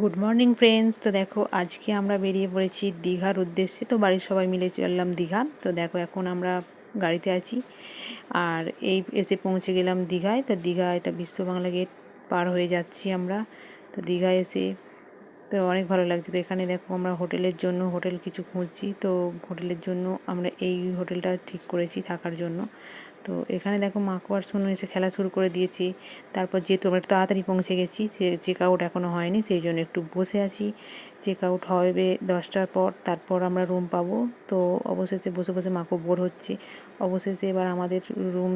Good morning friends তো দেখো, আজকে আমরা বেরিয়ে পড়েছি দীঘার উদ্দেশ্যে। তো বাড়ির সবাই মিলে চললাম দীঘা। তো দেখো, এখন আমরা গাড়িতে আছি। আর এই এসে পৌঁছে গেলাম দীঘায়। তো দীঘা এটা বিশ্ব বাংলা গেট পার হয়ে যাচ্ছি আমরা। তো দীঘায় এসে তো অনেক ভালো লাগছে। তো এখানে দেখো, আমরা হোটেলের জন্য হোটেল কিছু খুঁজছি। তো হোটেলের জন্য আমরা এই হোটেলটা ঠিক করেছি থাকার জন্য। তো এখানে দেখো মাকো আর এসে খেলা শুরু করে দিয়েছি। তারপর যেহেতু আমরা একটু তাড়াতাড়ি পৌঁছে গেছি, সে চেক আউট এখনও হয়নি, সেই জন্য একটু বসে আছি। চেক আউট হবে দশটার পর, তারপর আমরা রুম পাবো। তো অবশেষে বসে বসে মাকো বোর হচ্ছে। অবশেষে এবার আমাদের রুম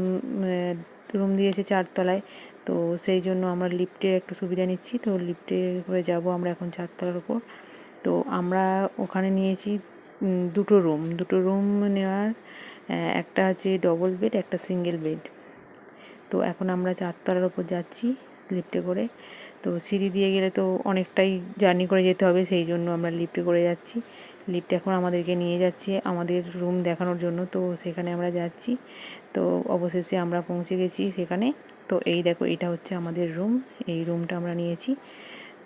রুম দিয়েছে চারতলায়। তো সেই জন্য আমরা লিফটের একটু সুবিধা নিচ্ছি। তো লিফটে করে যাব আমরা এখন চারতলার উপর। তো আমরা ওখানে নিয়েছি দুটো রুম দুটো রুম নেওয়ার একটা হচ্ছে ডবল বেড একটা সিঙ্গেল বেড তো এখন আমরা চারতলার ওপর যাচ্ছি লিফটে করে। তো সিঁড়ি দিয়ে গেলে তো অনেকটাই জার্নি করে যেতে হবে, সেই জন্য আমরা লিফটে করে যাচ্ছি। লিফট এখন আমাদেরকে নিয়ে যাচ্ছে আমাদের রুম দেখানোর জন্য। তো সেখানে আমরা যাচ্ছি। তো অবশেষে আমরা পৌঁছে গেছি সেখানে। তো এই দেখো, এটা হচ্ছে আমাদের রুম এই রুমটা আমরা নিয়েছি।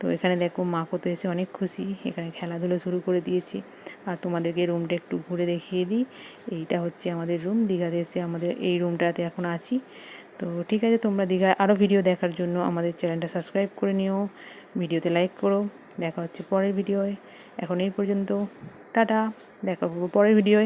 তো এখানে দেখো মা কত এসে অনেক খুশি। এখানে খেলাধুলো শুরু করে দিয়েছে। আর তোমাদেরকে রুমটা একটু ঘুরে দেখিয়ে দিই। এইটা হচ্ছে আমাদের রুম দীঘাতে এসে আমাদের এই রুমটাতে এখন আছি। তো ঠিক আছে, তোমরা দীঘায় আরও ভিডিও দেখার জন্য আমাদের চ্যানেলটা সাবস্ক্রাইব করে নিও। ভিডিওতে লাইক করো। দেখা হচ্ছে পরের ভিডিওয় এখন এই পর্যন্ত। টাটা। দেখা করব পরের ভিডিওয়